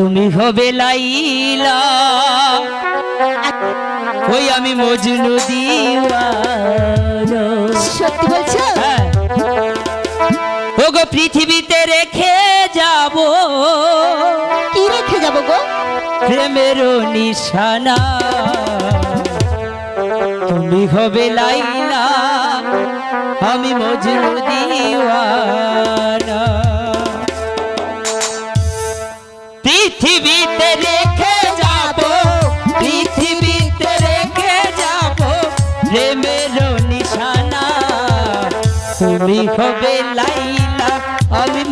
তুমি হবে লাইলা। ওই আমি মজনু দিওয়ানা। সত্যি বলছো? হ্যাঁ। ওগো পৃথিবীতে রেখে যাব। কি রেখে যাব গো? প্রেমের নিশানা। তুমি হবে লাইলা। আমি মজনু দিওয়ানা। পৃথিবীতে রেখে যাব পৃথিবীতে রেখে যাব প্রেমের নিশানা। তুমি হবে লাইলা আমি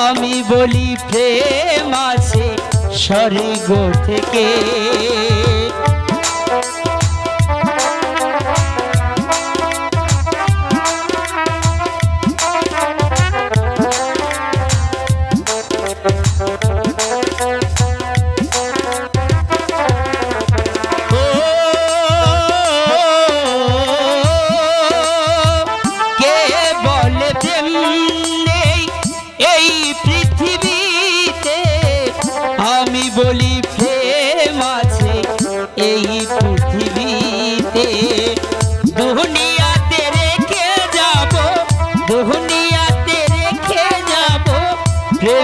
আমি বলি প্রেম আছে স্বর্গ থেকে।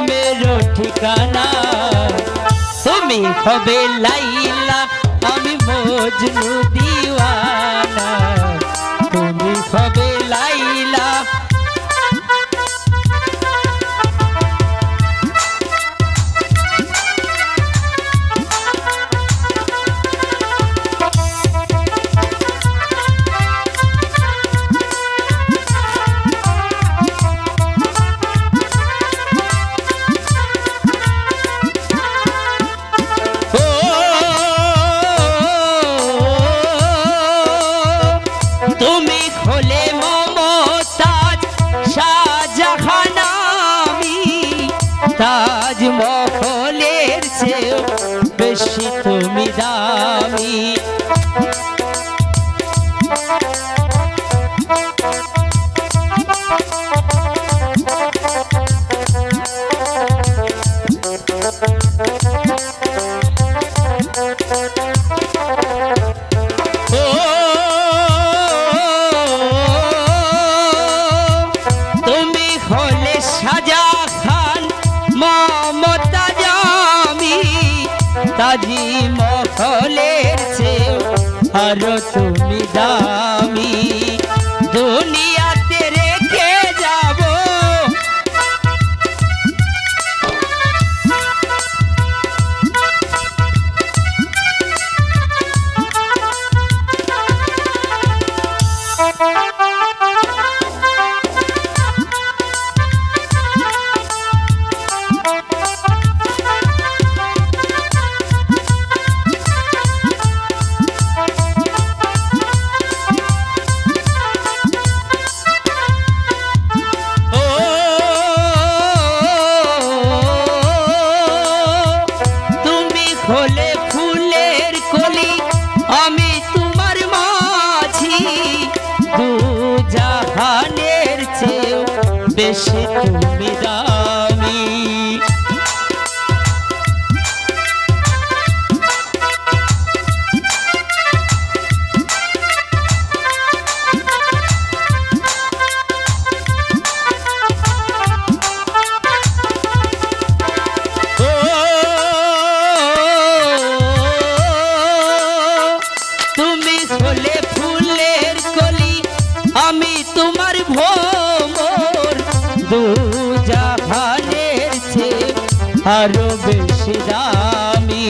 প্রেমের ঠিকানা। তুমি হবে লাইলা আমি মজনু দিওয়ানা। তুমি হবে লাইলা বেশি তুমি দামি। ও তাজি মহলের চেয়েও আরও তুমি দামি। দুনিয়াতে রেখে যাব। ও জাহানের চেয়েও বেশি তুমি দামি। জাহানের ছে আরও বেশি দামি।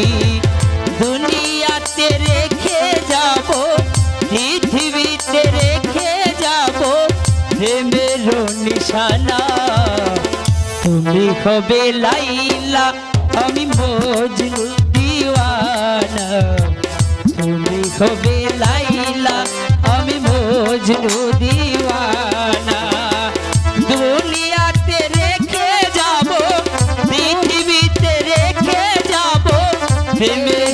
দুনিয়াতে রেখে যাব, পৃথিবীতে রেখে যাব, প্রেমের নিশানা। তুমি হবে লাইলা, আমি মজনু দিওয়ানা। তুমি হবে লাইলা, আমি মজনু দিওয়ানা। Amen.